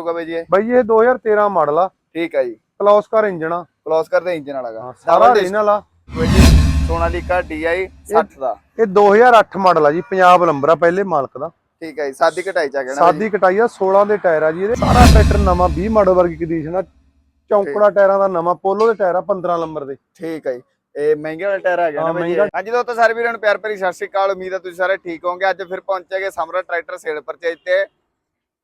ਹੋਗਾ ਬਾਈ ਜੀ ਇਹ? ਬਾਈ ਇਹ 2013 ਮਾਡਲ ਆ। ਠੀਕ ਹੈ ਜੀ। ਕਲੌਸਕਰ ਇੰਜਨ ਆ। ਕਲੋਸ ਕਰਦੇ ਇੰਜਨ ਵਾਲਾਗਾ ਸਾਰਾ ਰੀਨਲ ਆ। ਸੋਨਾਲੀਕਾ DI 60 ਦਾ। ਇਹ 2008 ਮਾਡਲ ਆ ਜੀ ਪੰਜਾਬ ਨੰਬਰ ਆ ਪਹਿਲੇ ਮਾਲਕ ਦਾ। ਠੀਕ ਹੈ ਜੀ ਸਾਦੀ ਕਟਾਈ ਚ ਆ ਗਿਆ ਨਾ ਸਾਦੀ ਕਟਾਈ ਆ 16 ਦੇ ਟਾਇਰ ਆ ਜੀ ਇਹਦੇ। ਸਾਰਾ ਟਰੈਕਟਰ ਨਵਾਂ 20 ਮਾਡਲ ਵਰਗੀ ਕੰਡੀਸ਼ਨ ਆ। ਚੌਂਕੜਾ ਟਾਇਰਾਂ ਦਾ ਨਵਾਂ ਪੋਲੋ ਦੇ ਟਾਇਰ ਆ 15 ਨੰਬਰ ਦੇ। ਠੀਕ ਹੈ ਜੀ। ਇਹ ਮਹਿੰਗੇ ਵਾਲਾ ਟਾਇਰ ਆ ਗਿਆ ਨਾ ਹਾਂ, ਬਾਈ ਜੀ ਮਹਿੰਗਾ। ਹਾਂਜੀ ਦੋਸਤੋ ਸਾਰੇ ਵੀਰਾਂ ਨੂੰ ਪਿਆਰ ਭਰੀ ਸਤਿ ਸ਼੍ਰੀ ਅਕਾਲ। ਉਮੀਦ ਹੈ ਤੁਸੀਂ ਸਾਰੇ ਠੀਕ ਹੋਵੋਗੇ। ਅੱਜ ਫਿਰ ਪਹੁੰਚੇਗੇ ਸਮਰਾ ਟਰੈਕਟਰ ਸੇਲ ਪਰਚੇਜ ਤੇ।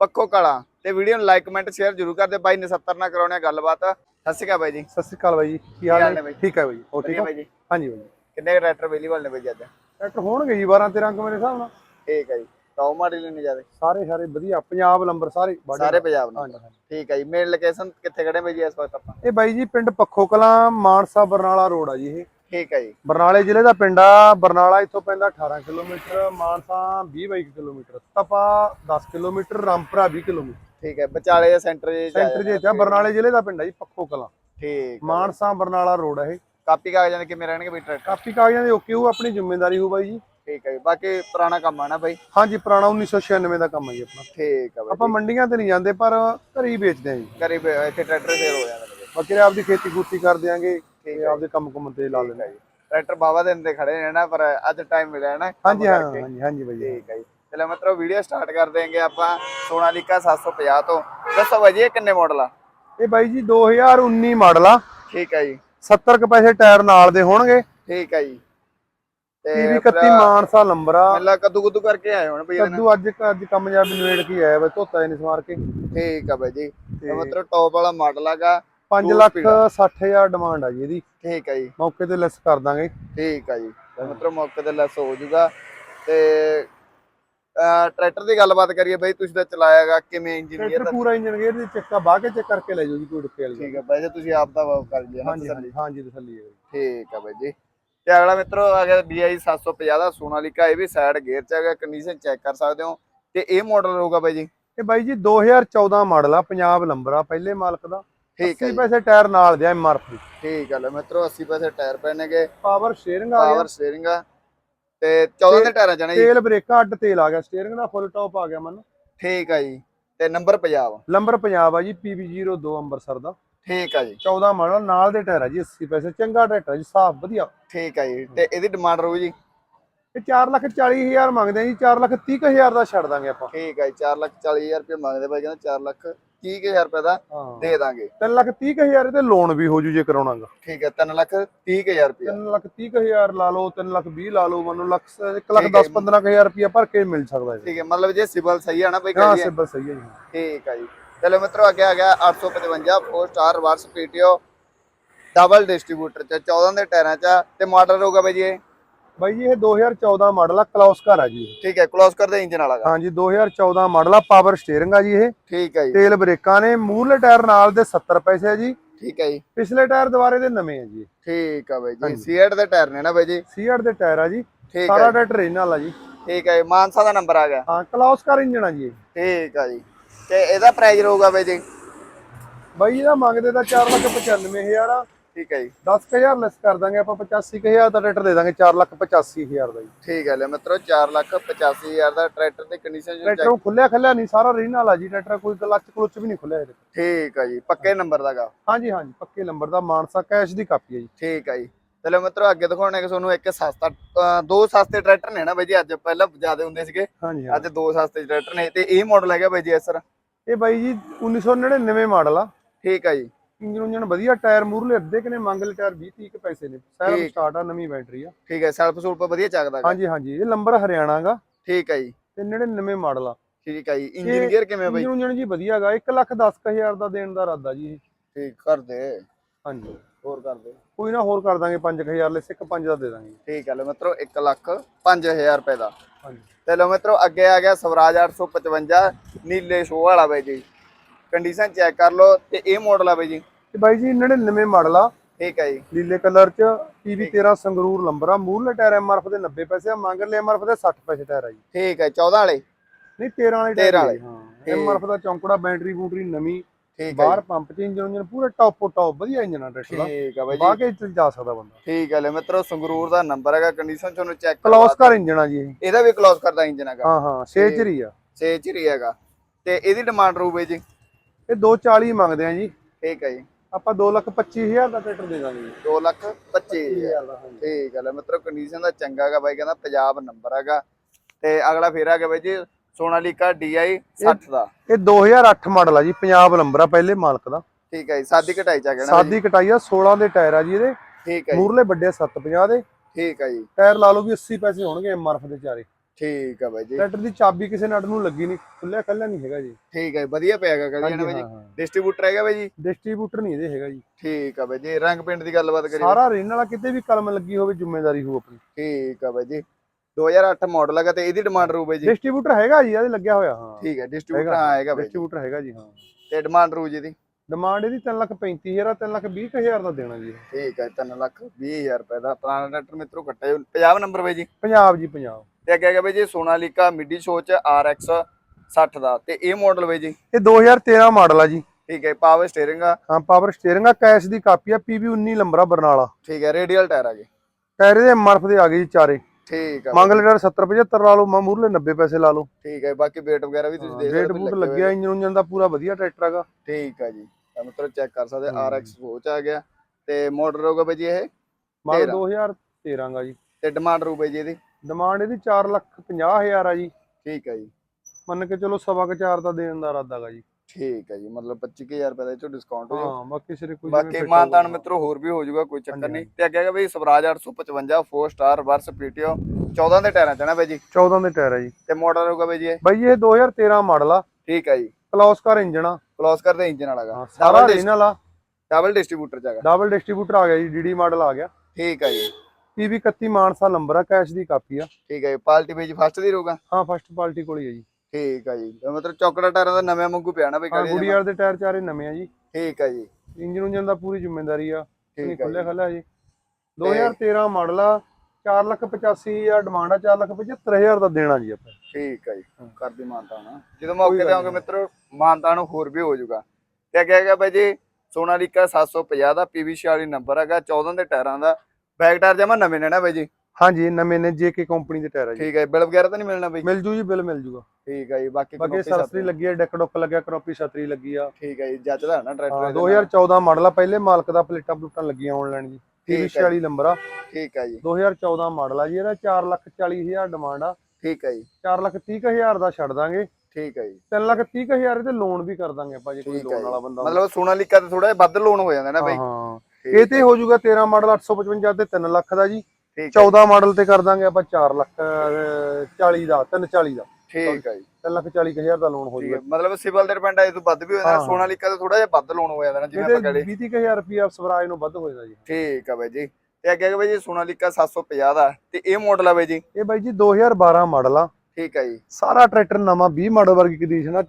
ਪੱਖੋ ਕਲਾ। ਤੇ ਵੀਡੀਓ ਨੂੰ ਲਾਈਕ ਕਮੈਂਟ ਸ਼ੇਅਰ ਜਰੂਰ ਕਰਦੇ ਬਾਈ 79 ਨਾਲ ਕਰਾਉਣੇ ਗੱਲਬਾਤ। ਸਤਿ ਸ਼੍ਰੀ ਅਕਾਲ ਬਾਈ ਜੀ। ਸਤਿ ਸ਼੍ਰੀ ਅਕਾਲ ਬਾਈ ਜੀ। ਕੀ ਹਾਲ ਨੇ? ਹੈ ਬਾਈ? ਠੀਕ ਹੈ ਬਾਈ ਹੋ ਠੀਕ ਆ ਬਾਈ ਜੀ। ਹਾਂਜੀ ਬਾਈ ਕਿੰਨੇ ਕੁ ਟਰੈਕਟਰ ਅਵੇਲੇਬਲ ਨੇ ਬਾਈ ਜੀ ਅੱਜ? ਟਰੈਕਟਰ ਹੋਣਗੇ ਜੀ 12 13 ਅੰਕ ਮੇਰੇ ਹਿਸਾਬ ਨਾਲ। ਠੀਕ ਹੈ ਜੀ। ਟੌਪ ਮਾਡਲ ਨਹੀਂ ਜਾਦੇ ਸਾਰੇ ਸਾਰੇ ਵਧੀਆ। ਪੰਜਾਬ ਨੰਬਰ ਸਾਰੇ ਸਾਰੇ ਪੰਜਾਬ ਨੂੰ ਹਾਂਜੀ। ਠੀਕ ਹੈ ਜੀ। ਮੇਨ ਲੋਕੇਸ਼ਨ ਕਿੱਥੇ ਖੜੇ ਬਾਈ ਜੀ ਇਸ ਵਕਤ ਆਪਾਂ? ਇਹ ਬਾਈ ਜੀ ਪਿੰਡ ਪੱਖੋ ਕਲਾਂ ਮਾਨਸਾ ਬਰਨਾਲਾ ਰੋਡ ਆ ਜੀ ਇਹ। ਠੀਕ ਹੈ ਜੀ। ਬਰਨਾਲੇ ਜ਼ਿਲ੍ਹੇ ਦਾ ਪਿੰਡ ਆ। ਬਰਨਾਲਾ ਇੱਥੋਂ ਪੈਂਦਾ 18 kilometre Mansa 20 22 kilometre. Tapa 10 kilometre Rampura 20 kilometre. ਠੀਕ ਹੈ ਵਿਚਾਲੇ ਜਾਂ ਸੈਂਟਰ ਜੇ ਸੈਂਟਰ ਜੇ ਚ ਬਰਨਾਲੇ ਜ਼ਿਲ੍ਹੇ ਦਾ ਪਿੰਡ ਆ ਜੀ ਪੱਖੋ ਕਲਾਂ। ਠੀਕ ਮਾਨਸਾ ਬਰਨਾਲਾ ਰੋਡ ਇਹ। ਕਾਪੀ ਕਾਗਜ਼ਾਂ ਦੇ ਕਿਵੇਂ ਰਹਿਣਗੇ ਬਈ ਟਰੈਕਟਰ? ਕਾਪੀ ਕਾਗਜ਼ਾਂ ਦੇ ਓਕੇ ਉਹ ਆਪਣੀ ਜ਼ਿੰਮੇਵਾਰੀ ਹੋ ਬਾਈ ਜੀ। ਠੀਕ ਹੈ ਜੀ ਬਾਕੀ ਪੁਰਾਣਾ ਕੰਮ ਆ ਨਾ ਬਾਈ? ਹਾਂਜੀ ਪੁਰਾਣਾ 1996 ਦਾ ਕੰਮ ਹੈ ਜੀ ਆਪਣਾ। ਠੀਕ ਹੈ ਬਾਈ ਆਪਾਂ ਮੰਡੀਆਂ ਤੇ ਨਹੀਂ ਜਾਂਦੇ ਪਰ ਘਰੇ ਹੀ ਵੇਚਦੇ ਆ ਜੀ। ਕਰੀਬ ਇੱਥੇ ਟਰੈਕਟਰ ਸੇਲ ਹੋ ਜਾਂਦਾ ਬਾਕੀ ਆਪਦੀ ਖੇਤੀ ਖੂਤੀ ਕਰ ਦਿਆਂਗੇ ਤੇ ਆਪਦੇ ਕੰਮ ਕੁੰਮ ਤੇ ਲਾ ਲੈਂਦੇ ਟਰੈਕਟਰ ਬਾਬਾ ਦਿਨ ਦੇ ਖੜੇ ਨੇ ਨਾ ਪਰ ਅੱਜ ਟਾਈਮ ਮਿਲਿਆ ਨਾ ਹਾਂਜੀ ਹਾਂ। ਹਾਂਜੀ ਹਾਂਜੀ ਬਾਈ ਜੀ। ਠੀਕ ਹੈ ਜੀ। ਚਲੋ ਮਤਲਬ ਵੀਡੀਓ ਸਟਾਰਟ ਕਰ ਦੇਂਗੇ ਆਪਾਂ ਸੋਨਾਲੀਕਾ 750 ਤੋਂ। ਦੱਸੋ ਬਾਈ ਜੀ ਇਹ ਕਿੰਨੇ ਮਾਡਲ ਆ? ਇਹ ਬਾਈ ਜੀ 2019 ਮਾਡਲ ਆ। ਠੀਕ ਹੈ ਜੀ। 70 ਕੁ ਪੈਸੇ ਟਾਇਰ ਨਾਲ ਦੇ ਹੋਣਗੇ। ਠੀਕ ਹੈ ਜੀ। ਟੀਵੀ 31 ਮਾਨਸਾ ਨੰਬਰ ਆ। ਮੱਲਾ ਕਦੂ ਕਦੂ ਕਰਕੇ ਆਏ ਹੁਣ ਬਈ ਕੱਦੂ ਅੱਜ ਅੱਜ ਕਾਮਯਾਬ ਨਵੇੜ ਕੀ ਆਇਆ ਬਈ ਧੋਤਾ ਇਹਨੇ ਸਵਾਰ ਕੇ। ਠੀਕ ਹੈ ਬਾਈ ਜੀ। ਤੇ ਤਾਂ ਮਤਲਬ ਟੌਪ ਵਾਲਾ ਮਾਡਲ ਹੈਗਾ 5 ਦੋ ਲੱਖ speed 60 ਹਜ਼ਾਰ ਡਿਮਾਂਡ ਆ ਜੀ ਇਹਦੀ। ਠੀਕ ਹੈ ਜੀ। ਮੌਕੇ ਤੇ ਲੈਸ ਕਰ ਦਾਂਗੇ। ਠੀਕ ਹੈ ਜੀ। ਤਾਂ ਮਤਲਬ ਮੌਕੇ ਤੇ ਲੈਸ ਹੋ ਜਾਊਗਾ। ਤੇ ਟਰੈਕਟਰ ਦੀ ਗੱਲਬਾਤ ਕਰੀਏ ਬਈ ਤੁਸੀਂ ਤਾਂ ਚਲਾਇਆਗਾ ਕਿਵੇਂ ਇੰਜੀਨੀਅਰ ਟਰੈਕਟਰ ਦਾ? ਪੂਰਾ ਇੰਜਨ ਗੇਅਰ ਦੀ ਚੱਕਾ ਬਾਹ ਕੇ ਚੈੱਕ ਕਰਕੇ ਲੈ ਜਾਓ ਜੀ ਕੋਈ ਡੁੱਕੇ ਵਾਲੀ ਠੀਕ ਹੈ ਬਾਈ ਜੀ ਤੁਸੀਂ ਆਪ ਦਾ ਵਾਪ ਕਰ ਲਿਆ ਹਾਂਜੀ ਤਸੱਲੀ। ਹਾਂਜੀ ਤਸੱਲੀ ਹੈ। ਠੀਕ ਹੈ ਬਾਈ ਜੀ। ਤੇ ਅਗਲਾ ਮਿੱਤਰੋ ਆ ਗਿਆ DI 750 ਦਾ ਸੋਨਾਲੀਕਾ ਇਹ ਵੀ ਸਾਈਡ ਗੇਅਰ ਚ ਹੈਗਾ ਕੰਡੀਸ਼ਨ ਚੈੱਕ ਕਰ ਸਕਦੇ ਹੋ। ਤੇ ਇਹ ਮਾਡਲ ਹੋਊਗਾ ਬਾਈ ਜੀ? ਇਹ ਬਾਈ ਜੀ 2014 ਮਾਡਲ ਆ ਪੰਜਾਬ ਨੰਬਰ ਆ ਪਹਿਲੇ ਮਾਲਕ ਦਾ। ਠੀਕ ਹੈ 80 ਜੀ। ਪੈਸੇ ਟਾਇਰ ਨਾਲ ਦੇ ਐਮਆਰਪੀ ਠੀਕ ਹੈ ਲੈ ਮਿੱਤਰੋ 80 ਪੈਸੇ ਟਾਇਰ ਪੈਣਗੇ ਪਾਵਰ ਸ਼ੇਅਰਿੰਗ ਆ ਪਾਵਰ ਸਟੀਅਰਿੰਗ ਆ। ਤੇ 14 ਦੇ ਟਾਇਰਾਂ ਜਾਣੇ ਜੀ। ਤੇਲ ਬ੍ਰੇਕਾਂ ਅੱਡ ਤੇਲ ਆ ਗਿਆ ਸਟੀਅਰਿੰਗ ਦਾ ਫੁੱਲ ਟੌਪ ਆ ਗਿਆ ਮਨ। ਠੀਕ ਹੈ ਜੀ। ਤੇ ਨੰਬਰ ਪੰਜਾਬ ਨੰਬਰ ਪੰਜਾਬ ਆ ਜੀ PB02 ਅੰਮ੍ਰਿਤਸਰ ਦਾ। ਠੀਕ ਹੈ ਜੀ। 14 ਮਾਡਲ ਨਾਲ ਦੇ ਟਾਇਰ ਆ ਜੀ 80 ਪੈਸੇ ਚੰਗਾ ਟਰੈਕਟਰ ਆ ਜੀ ਸਾਫ਼ ਵਧੀਆ। ਠੀਕ ਹੈ ਜੀ। ਤੇ ਇਹਦੀ ਡਿਮਾਂਡ ਰਹੂ ਜੀ। ਇਹ 4 ਲੱਖ 40 ਹਜ਼ਾਰ ਮੰਗਦੇ ਆ ਜੀ 4 ਲੱਖ 30 ਕੁ ਹਜ਼ਾਰ ਦਾ ਛੱਡ ਦਾਂਗੇ ਆਪਾਂ। ਠੀਕ ਹੈ ਜੀ 4 ਲੱਖ 40 ਹਜ਼ਾਰ ਰੁਪਏ ਮੰਗਦੇ ਬਾਈ ਕਹਿੰਦਾ 4 ਲੱਖ 30 ਹਜ਼ਾਰ ਰੁਪਏ ਦਾ ਹਾਂ। ਦੇ ਦਾਂਗੇ। 3 ਲੱਖ 30 ਕੁ ਹਜ਼ਾਰ ਤੇ ਲੋਨ ਵੀ ਹੋ ਜੂ ਜੇ ਕਰਾਉਣਾਗਾ। ਠੀਕ ਹੈ 3 ਲੱਖ 30 ਹਜ਼ਾਰ ਰੁਪਏ 3 ਲੱਖ 30 ਕੁ ਹਜ਼ਾਰ ਲਾ ਲਓ 3 ਲੱਖ 20 ਲਾ ਲਓ ਮੈਨੂੰ ਲੱਖ 1 ਲੱਖ ਠੀਕ ਹੈ। 10 15 ਕੁ ਹਜ਼ਾਰ ਰੁਪਇਆ ਭਰ ਕੇ ਮਿਲ ਸਕਦਾ ਹੈ ਠੀਕ ਹੈ ਮਤਲਬ ਜੇ ਸਿਬਲ ਸਹੀ ਆ ਨਾ ਬਾਈ ਹਾਂ ਕਹੀਏ ਸਿਬਲ ਸਹੀ ਹੈ ਜੀ। ਠੀਕ ਹੈ ਜੀ। ਚਲੋ ਮਿੱਤਰੋ ਅੱਗੇ ਆ ਗਿਆ 855 4 star reverse PTO double distributor ਚ 14 ਦੇ ਟਾਇਰਾਂ ਚ ਆ, ਤੇ ਮਾਡਲ ਹੋਊਗਾ ਬਾਈ ਜੀ ਇਹ। ਬਾਈ ਜੀ ਇਹ 2014 ਮਾਡਲ ਆ ਕਲੌਸਕਰ ਆ ਜੀ ਇਹ। ਠੀਕ ਹੈ ਕਲੋਸ ਕਰਦੇ ਇੰਜਨ ਵਾਲਾ ਹਾਂਜੀ 2014 ਮਾਡਲ ਆ ਪਾਵਰ ਸਟੀਅਰਿੰਗ ਆ ਜੀ ਇਹ। ਠੀਕ ਹੈ ਜੀ। ਤੇਲ ਬ੍ਰੇਕਾਂ ਨੇ ਮੂਹਰਲੇ ਟਾਇਰ ਨਾਲ ਦੇ 70 ਪੈਸੇ ਆ ਜੀ। ਠੀਕ ਹੈ ਜੀ। ਪਿਛਲੇ ਟਾਇਰ ਦੁਬਾਰੇ ਦੇ ਨਵੇਂ ਆ ਜੀ ਠੀਕ ਹੈ ਬਾਈ ਜੀ। ਸੀਐਟ ਦੇ ਟਾਇਰ ਨੇ ਨਾ ਬਾਈ ਜੀ। ਸੀਆਰ ਦੇ ਟਾਇਰ ਆ ਜੀ। ਠੀਕ ਸਾਰਾ ਟਰੈਕਟਰ ਇਹਨਾਂ ਵਾਲਾ ਜੀ। ਠੀਕ ਹੈ ਮਾਨਸਾ ਦਾ ਨੰਬਰ ਆ ਗਿਆ। ਹਾਂ ਕਲੌਸਕਰ ਇੰਜਨ ਆ ਜੀ। ਠੀਕ ਹੈ ਜੀ। ਤੇ ਇਹਦਾ ਪ੍ਰਾਈਸ ਰਹੂਗਾ ਬਾਈ ਜੀ। ਬਾਈ ਇਹਦਾ ਮੰਗਦੇ ਤਾਂ 4 ਲੱਖ 95 ਹਜ਼ਾਰ ਆ। ਠੀਕ ਹੈ ਜੀ। 10000 ਲੈਸ ਕਰ ਦਾਂਗੇ ਆਪਾਂ 85000 ਦਾ ਟਰੈਕਟਰ ਦੇ ਦਾਂਗੇ 4 ਲੱਖ 85000 ਦਾ ਜੀ। ਠੀਕ ਹੈ ਲੈ ਮਿੱਤਰੋ 4 ਲੱਖ 85 ਹਜ਼ਾਰ ਦਾ ਟਰੈਕਟਰ ਦੀ ਕੰਡੀਸ਼ਨ ਟਰੈਕਟਰ ਖੁੱਲਿਆ ਖੱਲਿਆ ਨਹੀਂ ਸਾਰਾ ਰੀਨ ਵਾਲਾ ਜੀ ਟਰੈਕਟਰ ਕੋਈ ਕਲੱਚ ਕਲੁੱਚ ਵੀ ਨਹੀਂ ਖੁੱਲਿਆ ਇਹਦੇ ਠੀਕ ਹੈ ਜੀ ਪੱਕੇ ਨੰਬਰ ਦਾਗਾ ਹਾਂਜੀ ਹਾਂਜੀ ਪੱਕੇ ਨੰਬਰ ਦਾ ਮਾਨਸਾ ਕੈਸ਼ ਦੀ ਕਾਪੀ ਹੈ ਜੀ। ਠੀਕ ਹੈ ਜੀ। ਚਲੋ ਮਿੱਤਰੋ ਅੱਗੇ ਦਿਖਾਉਣੇ ਕਿ ਤੁਹਾਨੂੰ ਇੱਕ ਸਸਤਾ ਦੋ ਸਸਤੇ ਟਰੈਕਟਰ ਨੇ ਨਾ ਬਾਈ ਜੀ ਅੱਜ ਪਹਿਲਾਂ ਜ਼ਿਆਦਾ ਹੁੰਦੇ ਸੀਗੇ। ਅੱਜ ਦੋ ਸਸਤੇ ਟਰੈਕਟਰ ਨੇ ਤੇ ਇਹ ਮਾਡਲ ਹੈਗਾ ਬਾਈ ਜੀ ਐਸਰ ਇਹ ਬਾਈ ਜੀ 1999 ਮਾਡਲ ਆ। ਠੀਕ ਹੈ ਜੀ। ਇੰਜਨ ਉਂਜਨ ਵਧੀਆ ਟਾਇਰ ਮੂਰਲੇ ਅੱਧੇ ਕਿਨੇ ਮੰਗ ਲਏ ਟਾਇਰ 20 30 ਕੁ ਪੈਸੇ ਨੇ। ਠੀਕ। ਸਟਾਰਟ ਆ ਨਵੀਂ ਬੈਟਰੀ ਆ। ਠੀਕ ਹੈ ਸੈਲਫ ਸੂਲਪ ਵਧੀਆ ਚੱਕਦਾ। ਹਾਂਜੀ ਹਾਂਜੀ ਇਹ ਨੰਬਰ ਹਰਿਆਣਾ ਗਾ। ਠੀਕ ਹੈ ਜੀ। ਤੇ 99 ਮਾਡਲ ਆ। ਠੀਕ ਹੈ ਜੀ ਇੰਜਨ ਗੇਅਰ ਕਿਵੇਂ ਬਾਈ? ਇੰਜਨ ਉਂਜਨ ਜੀ ਵਧੀਆ ਗਾ 1 ਲੱਖ 10 ਕੁ ਹਜ਼ਾਰ ਦਾ ਦੇਣ ਦਾ ਇਰਾਦਾ ਜੀ ਇਹ। ਠੀਕ ਕਰ ਦੇ। ਹਾਂਜੀ। ਹੋਰ ਕਰ ਦੇ। ਕੋਈ ਨਾ ਹੋਰ ਕਰ ਦਾਂਗੇ 5000 ਲੈਸ ਇੱਕ 5 ਦਾ ਦੇ ਦਾਂਗੇ। ਠੀਕ ਹੈ ਲੋ ਮਿੱਤਰੋ 1 ਲੱਖ 5000 ਰੁਪਏ ਦਾ। ਹਾਂਜੀ। ਤੇ ਲੋ ਮਿੱਤਰੋ ਅੱਗੇ ਆ ਗਿਆ ਸਵਰਾਜ 855 ਨੀਲੇ ਸ਼ੋਅ ਵਾਲਾ ਬਾਈ ਜੀ। ਕੰਡੀਸ਼ਨ ਚੈੱਕ ਕਰ ਲਓ ਤੇ ਇਹ ਮਾਡਲ ਆ ਬਾਈ ਜੀ। ਤੇ ਬਾਈ ਜੀ 99 ਮਾਡਲ ਆ। ਠੀਕ ਹੈ ਜੀ। ਨੀਲੇ ਕਲਰ ਚ PV 13 ਸੰਗਰੂਰ ਨੰਬਰ ਆ ਮੂਰਲੇ ਟਾਇਰ ਐਮਆਰਐਫ ਦੇ 90 ਪੈਸੇ ਆ ਮੰਗ ਲੈ ਐਮਆਰਐਫ ਦੇ 60 ਪੈਸੇ ਟਾਇਰ ਆ ਜੀ। ਠੀਕ ਹੈ 14 ਵਾਲੇ। ਨਹੀਂ 13 ਵਾਲੇ 13 ਟਾਇਰ ਵਾਲੇ। ਹਾਂ। ਐਮਆਰਐਫ ਦਾ ਚੌਂਕੜਾ ਬੈਟਰੀ ਬੂਟਰੀ ਨਵੀਂ ਠੀਕ ਬਾਹਰ ਪੰਪ ਚ ਇੰਜਨ ਉਂਜਨ ਪੂਰੇ ਟੌਪ ਟੌਪ ਵਧੀਆ ਇੰਜਨ ਆ ਟਰੈਕਟਰ ਦਾ। ਠੀਕ ਹੈ ਬਾਈ ਜੀ। ਬਾਹ ਕੇ ਚ ਜਾ ਸਕਦਾ ਬੰਦਾ। ਠੀਕ ਹੈ ਲੈ ਮਿੱਤਰੋ ਸੰਗਰੂਰ ਦਾ ਨੰਬਰ ਹੈਗਾ ਕੰਡੀਸ਼ਨ ਤੁਹਾਨੂੰ ਚੈੱਕ ਕਲੌਸਕਰ ਇੰਜਨ ਆ ਜੀ ਇਹ। ਇਹਦਾ ਵੀ ਕਲੋਜ਼ ਕਰਦਾ ਇੰਜਨ ਹੈਗਾ। ਹਾਂ ਹਾਂ ਸੇਚਰੀ ਆ। ਛੇ ਚ ਹੀ ਹੈਗਾ। ਤੇ ਇਹਦੀ ਡਿਮਾਂਡ ਰੂ ਬਾਈ ਜੀ। ਇਹ 240 ਮੰਗਦੇ ਆ ਜੀ। ਠੀਕ ਹੈ ਜੀ। ਆਪਾਂ 225000 ਦਾ ਟਰੈਕਟਰ ਦੇ ਦਾਂਗੇ ਜੀ। 2 ਲੱਖ 25 25000 ਦਾ ਠੀਕ ਹੈ ਲੈ ਮਿੱਤਰੋ ਕੰਡੀਸ਼ਨ ਦਾ ਚੰਗਾ ਹੈਗਾ ਬਾਈ ਕਹਿੰਦਾ ਪੰਜਾਬ ਨੰਬਰ ਹੈਗਾ। ਤੇ ਅਗਲਾ ਫੇਰ ਆ ਗਿਆ ਬਾਈ ਜੀ ਸੋਨਾਲੀਕਾ DI 60 ਦਾ। ਇਹ 2008 ਮਾਡਲ ਆ ਜੀ ਪੰਜਾਬ ਨੰਬਰ ਆ ਪਹਿਲੇ ਮਾਲਕ ਦਾ। ਠੀਕ ਹੈ ਜੀ ਸਾਦੀ ਕਟਾਈ ਚ ਆ? ਸਾਦੀ ਕਟਾਈ ਆ 16 ਦੇ ਟਾਇਰ ਆ ਜੀ ਇਹਦੇ। ਠੀਕ ਹੈ ਮੂਰਲੇ ਵੱਡੇ 750 ਦੇ। ਠੀਕ ਹੈ ਜੀ। ਟਾਇਰ ਲਾ ਲਓ ਵੀ 80 ਪੈਸੇ ਹੋਣਗੇ ਐਮਆਰਐਫ ਦੇ ਚਾਰੇ। ਠੀਕ ਹੈ ਬਾਈ ਜੀ। ਟਰੈਕਟਰ ਦੀ ਚਾਬੀ ਕਿਸੇ ਨਟ ਨੂੰ ਲੱਗੀ ਨਹੀਂ ਖੁੱਲਿਆ ਖੱਲਿਆ ਨਹੀਂ ਹੈਗਾ ਜੀ। ਠੀਕ ਹੈ ਵਧੀਆ ਪਿਆ ਹੈਗਾ ਕਰੀ ਨਾ ਬਾਈ ਜੀ? ਡਿਸਟ੍ਰੀਬਿਊਟਰ ਹੈਗਾ ਬਾਈ ਜੀ? ਡਿਸਟ੍ਰੀਬਿਊਟਰ ਨਹੀਂ ਇਹਦੇ ਹੈਗਾ ਜੀ। ਠੀਕ ਹੈ ਬਾਈ ਜੀ ਰੰਗ ਪਿੰਡ ਦੀ ਗੱਲਬਾਤ ਕਰੀਏ। ਸਾਰਾ ਰੇਨ ਵਾਲਾ ਕਿਤੇ ਵੀ ਕਲਮ ਲੱਗੀ ਹੋਵੇ ਜ਼ਿੰਮੇਵਾਰੀ ਹੋ ਆਪਣੀ। ਠੀਕ ਹੈ ਬਾਈ ਜੀ। 2008 ਮਾਡਲ ਹੈਗਾ ਤੇ ਇਹਦੀ ਡਿਮਾਂਡ ਰੂ ਬਾਈ ਜੀ? ਡਿਸਟ੍ਰੀਬਿਊਟਰ ਹੈਗਾ ਜੀ ਇਹਦੇ ਲੱਗਿਆ ਹੋਇਆ ਹਾਂ। ਠੀਕ ਹੈ ਡਿਸਟ੍ਰੀਬਿਊਟਰ ਆਏਗਾ ਬਾਈ। ਡਿਸਟ੍ਰੀਬਿਊਟਰ ਹੈਗਾ ਜੀ ਹਾਂ। ਤੇ ਡਿਮਾਂਡ ਰੂ ਜੀ ਦੀ ਡਿਮਾਂਡ ਇਹਦੀ 335000 ਆ 320000 ਦਾ ਦੇਣਾ ਜੀ। ਠੀਕ ਹੈ 3 ਲੱਖ 20000 ਰੁਪਏ ਦਾ। ਪੁਰਾਣਾ ਟਰੈਕਟਰ ਮਿੱਤਰੋ ਕੱਟੇ 50 ਨੰਬਰ ਬਾਈ ਜੀ? ਪੰਜਾਬ ਜੀ ਪੰਜਾਬ। ਤੇ ਅੱਗੇ ਹੈਗਾ ਬਾਈ ਜੀ ਸੋਨਾਲੀਕਾ ਮਿਡੀ ਸੋਚ RX 60 ਦਾ। ਤੇ ਇਹ ਮਾਡਲ ਬਾਈ ਜੀ? ਇਹ 2013 ਮਾਡਲ ਆ ਜੀ। ਠੀਕ ਹੈ ਪਾਵਰ ਸਟੀਅਰਿੰਗ ਆ। ਹਾਂ ਪਾਵਰ ਸਟੀਅਰਿੰਗ ਆ ਕੈਸ਼ ਦੀ ਕਾਪੀ ਆ ਪੀਬੀ 19 ਲੰਬਰ ਆ ਬਰਨਾਲਾ। ਠੀਕ ਹੈ ਰੇਡੀਅਲ ਟਾਇਰ ਆ ਜੀ। ਟਾਇਰ ਦੇ ਐਮਆਰਐਫ ਦੇ ਆ ਗਏ ਜੀ ਚਾਰੇ। ਠੀਕ ਆ। ਮੰਗ ਲੈਟਰ 70 75 ਲਾ ਲਓ ਮੂਰਲੇ 90 ਪੈਸੇ ਲਾ ਲਓ। ਠੀਕ ਹੈ ਬਾਕੀ ਵੇਟ ਵਗੈਰਾ ਵੀ ਤੁਸੀਂ ਦੇਖ ਸਕਦੇ ਹੋ ਬੂਟ ਲੱਗਿਆ ਇੰਜਨ ਉਂਜਨ ਦਾ ਪੂਰਾ ਵਧੀਆ ਟਰੈਕਟਰ ਹੈਗਾ। ਠੀਕ ਆ ਜੀ। ਤਾਂ ਮਿੱਤਰੋ ਚੈੱਕ ਕਰ ਸਕਦੇ। RX ਸੋਚ ਆ ਗਿਆ। ਤੇ ਮਾਡਲ ਹੋਗਾ ਬਾਈ ਜੀ ਇਹ ਮਾਡਲ 13 2013 ਦਾ ਜੀ। ਤੇ ਡਿਮਾਂਡ ਰੂ ਬਾਈ ਜੀ ਇਹਦੀ। ਡਿਮਾਂਡ ਇਹਦੀ 4 ਲੱਖ 50000 ਆ ਜੀ। ਠੀਕ ਹੈ ਜੀ। ਮੰਨ ਕੇ ਚਲੋ ਸਵਾ ਕੁ ਚਾਰ ਦਾ ਦੇਣ ਦਾ ਇਰਾਦਾ ਗਾ ਜੀ। ਠੀਕ ਹੈ ਜੀ ਮਤਲਬ 25000 ਰੁਪਏ ਦਾ ਇਹ ਚੋਂ ਡਿਸਕਾਊਂਟ ਹੋ ਜਾਊ ਹਾਂ ਬਾਕੀ ਸਿਰੇ ਕੋਈ ਬਾਕੀ ਮਾਨਤਾਨ ਮਿੱਤਰੋ ਹੋਰ ਵੀ ਹੋ ਜਾਊਗਾ ਕੋਈ ਚੱਕਰ ਨਹੀਂ। ਤੇ ਅੱਗੇ ਹੈਗਾ ਬਈ ਸਵਰਾਜ 855 4 ਸਟਾਰ ਵਰਸ ਪੀਟੀਓ 14 ਦੇ ਟਾਇਰਾਂ ਚ ਨਾ ਬਾਈ ਜੀ। 14 ਦੇ ਟਾਇਰ ਆ ਜੀ। ਤੇ ਮਾਡਲ ਹੋਗਾ ਬਾਈ ਜੀ ਇਹ। ਬਾਈ ਇਹ 2013 ਮਾਡਲ ਆ। ਠੀਕ ਹੈ ਜੀ। ਕਲੌਸਕਰ ਇੰਜਨ ਆ। ਕਲੋਸ ਕਰਦੇ ਇੰਜਨ ਵਾਲਾਗਾ ਹਾਂ, ਸਾਰਾ ਰੀਨਲ ਆ। ਡਬਲ ਡਿਸਟ੍ਰੀਬਿਊਟਰ ਚ ਹੈਗਾ ਡਬਲ ਡਿਸਟ੍ਰੀਬਿਊਟਰ ਆ ਗਿਆ ਜੀ ਡੀਡੀ ਮਾਡਲ ਆ ਗਿਆ। ਠੀਕ ਹੈ ਜੀ। ਪੀਬੀ 31 ਮਾਨਸਾ ਨੰਬਰ ਆ ਕੈਸ਼ ਦੀ ਕਾਪੀ ਆ। ਠੀਕ ਹੈ ਜੀ ਪਾਲਟੀ ਪੇਜ ਫਸਟ ਦੀ ਰਹੂਗਾ ਹਾਂ ਫਸਟ ਪਾਰਟੀ ਕੋਲ ਹੀ ਆ ਜੀ। ਠੀਕ ਹੈ ਜੀ ਮਤਲਬ ਚੌਕੜਾ ਟਾਇਰਾਂ ਦਾ ਨਵੇਂ ਵਾਂਗੂ ਪਿਆ ਨਾ ਬਈ ਹਾਂ ਗੁੜੀ ਵਾਲੇ ਦੇ ਟਾਇਰ ਚਾਰੇ ਨਵੇਂ ਆ ਜੀ। ਠੀਕ ਹੈ ਜੀ। ਇੰਜਨ ਉਂਜਨ ਦਾ ਪੂਰੀ ਜ਼ਿੰਮੇਵਾਰੀ ਆ ਠੀਕ ਹੈ ਖੁੱਲਿਆ ਜੀ। ਖੱਲਿਆ ਜੀ। 2013 ਮਾਡਲ ਆ 485000 ਡਿਮਾਂਡ ਆ 475000 ਦਾ ਦੇਣਾ ਜੀ ਆਪਾਂ। ਠੀਕ ਹੈ। ਜੀ ਕਰਦੀ ਮਾਨਤਾ ਨਾ ਜਦੋਂ ਮੌਕੇ ਤੇ ਆਉਂਗੇ ਮਿੱਤਰੋ ਮਾਨਤਾ ਨੂੰ ਹੋਰ ਵੀ ਹੋ ਜਾਊਗਾ। ਤੇ ਅੱਗੇ ਹੈਗਾ ਬਾਈ ਜੀ ਸੋਨਾਲੀਕਾ 750 ਦਾ PV 46 ਨੰਬਰ ਹੈਗਾ 14 ਦੇ ਟਾਇਰਾਂ ਦਾ। ਬੈਕ ਟਾਇਰ ਜਮਾ ਨਵੇਂ ਨੇ ਨਾ ਬਾਈ ਜੀ? ਹਾਂਜੀ ਨਵੇਂ ਨੇ ਜੇਕੇ ਕੰਪਨੀ ਦੇ ਟਾਇਰ ਆ ਜੀ। ਠੀਕ ਹੈ ਬਿਲ ਵਗੈਰਾ ਤਾਂ ਨਹੀਂ ਮਿਲਣਾ ਬਾਈ ਮਿਲ ਜੂ ਜੀ ਬਿੱਲ ਮਿਲ ਜੂਗਾ। ਠੀਕ ਹੈ ਜੀ ਬਾਕੀ ਬਾਕੀ ਸਰਸਰੀ ਲੱਗੀ ਆ ਡੈਕ ਡੁੱਕ ਲੱਗਿਆ ਕਰੋਪੀ ਛਤਰੀ ਲੱਗੀ ਆ। ਠੀਕ ਹੈ ਜੀ ਜੱਜਦਾ ਨਾ ਹਾਂ, ਟਰੈਕਟਰ 2014 ਮਾਡਲ ਆ ਪਹਿਲੇ ਮਾਲਕ ਦਾ ਪਲੇਟਾਂ ਪਲੂਟਾਂ ਲੱਗੀਆਂ ਆਨਲਾਈਨ ਜੀ। ਠੀਕ ਹੈ 46 ਨੰਬਰ ਆ। ਠੀਕ ਹੈ ਜੀ। 2014 ਮਾਡਲ ਆ ਜੀ ਇਹਦਾ 440000 ਡਿਮਾਂਡ ਆ। ਠੀਕ ਹੈ ਜੀ। 430000 ਦਾ ਛੱਡ ਦਾਂਗੇ। ਠੀਕ ਹੈ ਜੀ। 330000 ਇਹਦੇ ਲੋਨ ਵੀ ਕਰ ਦਾਂਗੇ ਆਪਾਂ ਜੇ ਕੋਈ ਹੈ ਲੋਨ ਵਾਲਾ ਬੰਦਾ। ਮਤਲਬ ਸੋਨਾਲੀਕਾ ਤੇ ਥੋੜਾ ਜਿਹਾ ਵੱਧ ਲੋਨ ਹੋ ਜਾਂਦਾ ਨਾ ਬਾਈ। ਹਾਂ। ਇਹ ਤੇ ਹੋ ਜਾਊਗਾ 13 ਮਾਡਲ 855 ਤੇ 3 ਲੱਖ ਦਾ ਜੀ। ਠੀਕ ਹੈ 14 ਮਾਡਲ ਤੇ ਕਰ ਦਾਂਗੇ ਆਪਾਂ 4 ਲੱਖ ਅਹ, 40 ਦਾ 340 ਦਾ। ਠੀਕ ਹੈ ਜੀ। 3 ਲੱਖ 40 ਹਜ਼ਾਰ ਦਾ ਲੋਨ ਹੋ ਜਾਊਗਾ। ਹੈ ਮਤਲਬ ਸਿਵਲ ਦੇ ਡਿਪੈਂਡ ਇਹ ਤੋਂ ਵੱਧ ਵੀ ਹੋ ਜਾਂਦਾ ਹਾਂ। ਸੋਨਾਲੀਕਾ ਤੇ ਥੋੜਾ ਜਿਹਾ ਵੱਧ ਲੋਨ ਹੋ ਜਾਂਦਾ ਜਿਵੇਂ ਆਪਾਂ ਕਹਿੰਦੇ 20000 ਰੁਪਿਆ ਸਵਰਾਜ ਨੂੰ ਵੱਧ ਹੋ ਜਾਂਦਾ ਜੀ। ਠੀਕ ਆ ਬਾਈ ਜੀ। ਤੇ ਅੱਗੇ ਬਾਈ ਜੀ ਸੋਨਾਲੀਕਾ 750 ਦਾ। ਤੇ ਇਹ ਮਾਡਲ ਆ ਬਾਈ ਜੀ। ਇਹ ਬਾਈ ਜੀ 2012 ਮਾਡਲ ਆ। ਠੀਕ ਆ ਜੀ। ਸਾਰਾ ਟਰੈਕਟਰ ਨਵਾਂ 20 ਮਾਡਲ ਵਰਗੀ ਕੰਡੀਸ਼ਨ ਆ।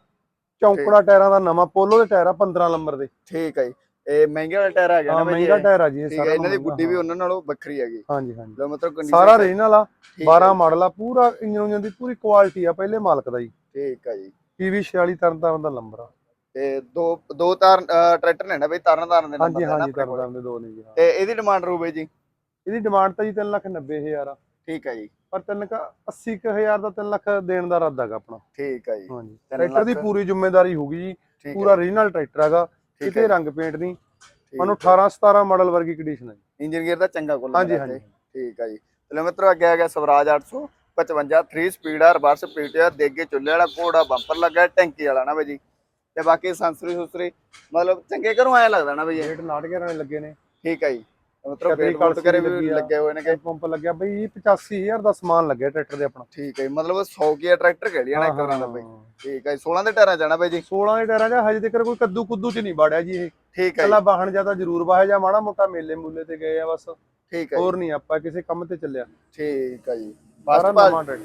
ਚੌਂਕੜਾ ਟਾਇਰਾਂ ਦਾ ਨਵਾਂ ਪੋਲੋ ਦੇ ਟਾਇਰ ਆ 15 ਨੰਬਰ ਦੇ। ਠੀਕ ਆ ਜੀ। ਇਹ ਮਹਿੰਗੇ ਵਾਲਾ ਟਾਇਰ ਆ ਗਿਆ ਨਾ ਹਾਂ ਬਾਈ ਜੀ ਮਹਿੰਗਾ ਟਾਇਰ ਆ ਜੀ ਇਹ ਠੀਕ ਆ ਸਾਰਾ ਇਹਨਾਂ ਦੀ ਗੁੱਡੀ ਵੀ। ਉਹਨਾਂ ਨਾਲੋਂ ਵੱਖਰੀ ਹੈਗੀ। ਹਾਂਜੀ ਹਾਂਜੀ। ਲੋ ਮਤਲਬ condition ਸਾਰਾ ਰੀਨਲ ਆ ਠੀਕ ਆ 12 ਮਾਡਲ ਆ ਪੂਰਾ ਇੰਜਨ ਉਂਜਨ ਦੀ ਪੂਰੀ ਕੁਆਲਿਟੀ ਆ ਪਹਿਲੇ ਮਾਲਕ ਦਾ ਜੀ। ਠੀਕ ਆ ਜੀ। PV 46 ਤਰਨ ਤਾਰਨ ਦਾ ਨੰਬਰ ਆ। ਤੇ ਦੋ ਦੋ ਤਾਰ ਟਰੈਕਟਰ ਨੇ ਨਾ ਬਾਈ ਤਾਰਨ ਤਾਰਨ ਦੇ ਹਾਂਜੀ ਹਾਂਜੀ ਤਰਨ। ਤਾਰਨ ਦੇ ਦੋ ਨੇ ਜੀ ਹਾਂ। ਤੇ ਇਹਦੀ ਡਿਮਾਂਡ ਰੂ ਬਾਈ ਜੀ? ਇਹਦੀ ਡਿਮਾਂਡ ਤਾਂ ਜੀ 3 ਲੱਖ 90 ਹਜ਼ਾਰ ਆ। ਠੀਕ ਆ ਜੀ। ਪਰ 3 ਲੱਖ 80 ਕੁ ਹਜ਼ਾਰ ਦਾ 3 ਲੱਖ ਦੇਣ ਦਾ ਇਰਾਦਾ ਹੈਗਾ ਆਪਣਾ। ਠੀਕ ਆ ਜੀ। ਹਾਂਜੀ। ਤਿੰਨ ਟਰੈਕਟਰ ਦੀ ਲੱਖ। ਪੂਰੀ ਜ਼ਿੰਮੇਵਾਰੀ ਹੋਊਗੀ ਜੀ। ਠੀਕ ਪੂਰਾ ਰੀਜਨਲ ਟਰੈਕਟਰ ਹੈਗਾ। ਕਿਤੇ ਰੰਗ ਪੇਂਟ ਨਹੀਂ। ਮਨੂੰ ਆ। 18 17 ਮਾਡਲ ਵਰਗੀ ਕੰਡੀਸ਼ਨ ਹੈ ਇੰਜਨ ਗੇਅਰ ਦਾ ਚੰਗਾ ਕੋਲ ਹਾਂਜੀ ਹਾਂਜੀ। ਠੀਕ ਆ ਜੀ। ਚਲੋ ਮਿੱਤਰੋ ਅੱਗੇ ਆ ਗਿਆ ਸਵਰਾਜ 855 3 ਸਪੀਡ ਆ ਰਿਵਰਸ ਪੀਟਿਆ ਦੇਗੇ ਚੁੱਲ੍ਹੇ ਵਾਲਾ ਘੋੜਾ ਬੰਪਰ ਲੱਗਾ ਹੈ, ਟੈਂਕੀ ਵਾਲਾ ਨਾ ਬਾਈ ਜੀ। ਤੇ ਬਾਕੀ ਸੰਸਰੀ ਸੁਸਰੀ ਮਤਲਬ ਚੰਗੇ ਘਰੋਂ ਆਇਆ ਲੱਗਦਾ ਨਾ ਬਾਈ ਇਹ। ਰੇਟ 911 ਲੱਗੇ ਨੇ। ਠੀਕ ਆ ਜੀ। ਤੇ ਮਿੱਤਰੋ ਛਤਰੀ ਬੇਟ ਬੂਟ ਕਲਸੀ ਕਰੇ ਵੀ ਲੱਗੀ ਆ। ਲੱਗੇ ਹੋਏ ਨੇ ਕਿ ਪੰਪ ਲੱਗਿਆ ਬਈ 85000 ਦਾ ਸਮਾਨ ਲੱਗਿਆ ਟਰੈਕਟਰ ਦੇ ਆਪਣਾ। ਠੀਕ ਹੈ ਜੀ, ਮਤਲਬ 100 ਕੀ ਟਰੈਕਟਰ ਕਹਿ ਲਿਆ ਨਾ ਇੱਕ ਤਰ੍ਹਾਂ ਦਾ ਬਾਈ। ਹਾਂ। ਠੀਕ ਹੈ ਜੀ, 16 ਦੇ ਟਾਇਰਾਂ ਜਾਣਾ ਬਾਈ ਜੀ। 16 ਦੇ ਟਾਇਰਾਂ 'ਚ ਹਜੇ ਤੱਕ ਕੋਈ ਕੱਦੂ ਕੁੱਦੂ 'ਚ ਨਹੀਂ ਵੜਿਆ ਜੀ ਇਹ। ਠੀਕ ਹੈ ਕੱਲਾ ਜੀ, ਵਾਹਣ ਜ਼ਿਆਦਾ ਜ਼ਰੂਰ ਵਾਹਿਆ ਜਾਂ ਮਾੜਾ ਮੋਟਾ ਮੇਲੇ ਮੂਲੇ ਤੇ ਗਏ ਆ ਬਸ। ਠੀਕ ਹੈ ਜੀ, ਹੋਰ ਨਹੀਂ ਆਪਾਂ ਕਿਸੇ ਕੰਮ ਤੇ ਚੱਲਿਆ। ਠੀਕ ਹੈ ਜੀ। ਫਸਟ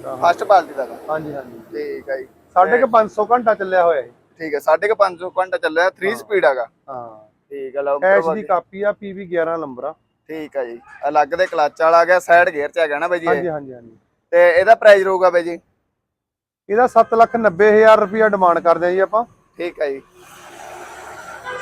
ਹਾਂ। ਫਸਟ ਪਾਲਟੀ ਦਾ। ਹਾਂਜੀ ਹਾਂਜੀ। ਠੀਕ ਹੈ ਜੀ। ਸਾਢੇ ਕੁ 500 ਘੰਟਾ ਚੱਲਿਆ ਹੋਇਆ ਠੀਕ ਹੈ 550 ਘੰਟਾ ਚੱਲਿਆ 3 ਸਪੀਡ ਹੈਗਾ ਹਾਂ। ਠੀਕ ਹੈ ਲਓ ਮਿੱਤਰੋ ਦੀ ਕਾਪੀ ਆ PV 11 ਨੰਬਰ ਆ। ਠੀਕ ਹੈ ਜੀ। ਅਲੱਗ ਦੇ ਕਲਚ ਵਾਲਾ ਆ ਗਿਆ ਸਾਈਡ ਗੇਅਰ ਚ ਹੈਗਾ ਨਾ ਬਾਈ ਜੀ ਇਹ? ਹਾਂਜੀ ਹਾਂਜੀ ਹਾਂਜੀ। ਤੇ ਇਹਦਾ ਪ੍ਰਾਈਸ ਰਹੂਗਾ ਬਾਈ ਜੀ? ਇਹਦਾ 790000 ਰੁਪਇਆ ਡਿਮਾਂਡ ਕਰਦੇ ਆ ਜੀ ਆਪਾਂ। ਠੀਕ ਹੈ ਜੀ।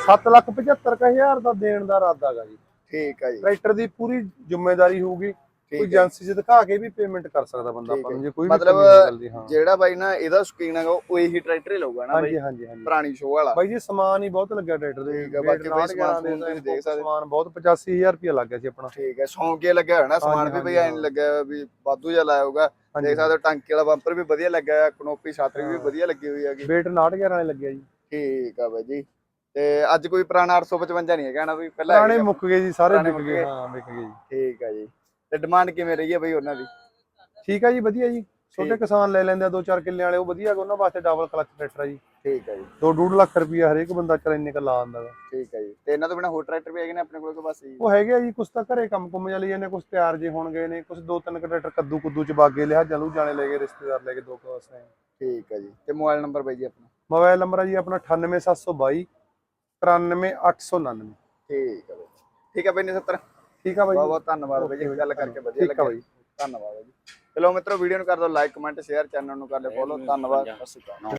775000 ਦਾ ਦੇਣ ਦਾ ਇਰਾਦਾ ਹੈਗਾ ਜੀ। ਠੀਕ ਹੈ ਜੀ। ਟਰੈਕਟਰ ਦੀ ਪੂਰੀ ਜ਼ਿੰਮੇਵਾਰੀ ਹੋਊਗੀ। ਕੋਈ ਹੈ ਏਜੰਸੀ 'ਚ ਦਿਖਾ ਕੇ ਵੀ ਪੇਮੈਂਟ ਕਰ ਸਕਦਾ ਬੰਦਾ ਆਪਾਂ ਨੂੰ ਹੈ। ਜੇ ਕੋਈ ਮਤਲਬ ਹਾਂ। ਜਿਹੜਾ ਬਾਈ ਨਾ ਇਹਦਾ ਸ਼ੌਕੀਨ ਹੈਗਾ ਉਹ ਇਹੀ ਟਰੈਕਟਰ ਹੀ ਲਊਗਾ ਨਾ ਬਾਈ। ਹਾਂਜੀ ਹਾਂਜੀ। ਹਾਂਜੀ ਪੁਰਾਣੀ ਸ਼ੋਅ ਵਾਲਾ। ਬਾਈ ਜੀ ਸਮਾਨ ਹੀ ਬਹੁਤ ਲੱਗਿਆ ਟਰੈਕਟਰ ਦੇ। ਠੀਕ ਹੈ, ਬਾਕੀ ਬਾਈ 59 ਸਮਾਨ ਤੁਸੀਂ ਦੇਖ ਸਕਦੇ। ਸਮਾਨ ਬਹੁਤ 85000 ਰੁਪਏ ਲੱਗ ਗਿਆ ਸੀ ਆਪਣਾ। ਠੀਕ ਹੈ ਸ਼ੌਂਕੀ ਲੱਗਿਆ ਹੋਇਆ ਨਾ ਸਮਾਨ ਵੀ ਬਈ ਐਂ ਲੱਗਿਆ ਵੀ ਵਾਧੂ ਜਿਹਾ ਲਾਇਆ ਹਾਂਜੀ ਦੇਖ ਸਕਦੇ ਹੋ ਟਾਂਕੀ ਵਾਲਾ ਬੰਪਰ ਵੀ ਵਧੀਆ ਲੱਗਾ ਹੋਇਆ ਕਨੋਪੀ ਛਾਤਰੀ ਵੀ ਹਾਂ। ਵਧੀਆ ਲੱਗੀ ਹੋਈ ਹੈਗੀ। weight 59 ਵਾਲੇ ਲੱਗਿਆ ਜੀ। ਠੀਕ ਆ ਬਾਈ ਜੀ। ਤੇ ਅੱਜ ਕੋਈ ਪੁਰਾਣਾ 855 ਨਹੀਂ ਹੈਗਾ ਨਾ ਵੀ ਪਹਿਲਾਂ ਪੁਰਾਣੇ ਹੈਗਾ। ਮੁੱਕ ਗਏ ਜੀ ਸਾਰੇ ਵਿਕ ਗਏ। ਹਾਂ ਵਿਕ ਗਏ ਜੀ। ਠੀਕ ਆ ਜੀ। ਤੇ ਡਿਮਾਂਡ ਕਿਵੇਂ ਰਹੀ ਹੈ ਬਈ ਉਹਨਾਂ ਦੀ? ਠੀਕ ਆ ਜੀ ਵਧੀਆ ਜੀ। ਛੋਟੇ। ਕਿਸਾਨ ਲੈ ਲੈਂਦੇ ਆ ਦੋ ਚਾਰ ਕਿੱਲੇ ਵਾਲੇ ਉਹ ਵਧੀਆ ਉਹਨਾਂ ਵਾਸਤੇ ਡਬਲ ਕਲਚ ਟਰੈਕਟਰ ਆ ਜੀ। ਠੀਕ ਆ ਜੀ। 2.5 ਲੱਖ ਰੁਪਇਆ ਹਰੇਕ ਬੰਦਾ ਚੱਲ ਇੰਨੇ ਕ ਲਾ ਦਿੰਦਾ ਗਾ। ਠੀਕ ਆ ਜੀ। ਤੇ ਇਹਨਾਂ ਤੋਂ ਬਿਨਾ ਹੋਰ ਟਰੈਕਟਰ ਵੀ ਹੈਗੇ ਨੇ ਆਪਣੇ ਕੋਲ ਕਿ ਬਸ ਇਹੀ? ਉਹ ਹੈਗੇ ਆ ਜੀ ਕੁਛ ਤਾਂ ਘਰੇ ਕੰਮ ਕੁੰਮ ਜਾਂਦੇ ਜਾਂਦੇ ਕੁਛ ਤਿਆਰ ਜੇ ਹੋਣ ਗਏ ਨੇ ਕੁਛ ਦੋ ਤਿੰਨ ਟਰੈਕਟਰ ਕੱਦੂ ਕੁੱਦੂ ਚ ਬਾਗੇ ਲਿਆ ਜਲੂ ਜਾਣੇ ਲੈ ਗਏ ਰਿਸ਼ਤੇਦਾਰ ਲੈ ਕੇ ਦੋ ਕੁ ਵਾਸਤੇ। ਠੀਕ ਆ ਜੀ। ਤੇ ਮੋਬਾਈਲ ਨੰਬਰ ਬਾਈ ਜੀ ਆਪਣਾ? ਮੋਬਾਈਲ ਨੰਬਰ ਆ ਜੀ ਆਪਣਾ 98722 93899 ਠੀਕ ਆ ਬਾਈ। ਠੀਕ ਆ ਬਾਈ ਨੇ 70 ਠੀਕ ਆ ਬਾਈ ਬਹੁਤ ਬਹੁਤ ਧੰਨਵਾਦ ਬਾਈ ਜੀ ਗੱਲ ਕਰਕੇ ਵਧੀਆ ਠੀਕ ਆ ਲੱਗਿਆ ਬਾਈ ਧੰਨਵਾਦ ਬਾਈ ਜੀ। ਚਲੋ ਮਿੱਤਰੋ ਵੀਡੀਓ ਨੂੰ ਕਰ ਦਿਓ ਲਾਈਕ ਕਮੈਂਟ ਸ਼ੇਅਰ ਚੈਨਲ ਨੂੰ ਕਰ ਲਿਓ ਫੋਲੋ ਧੰਨਵਾਦ ਸਤਿ ਸ਼੍ਰੀ ਅਕਾਲ।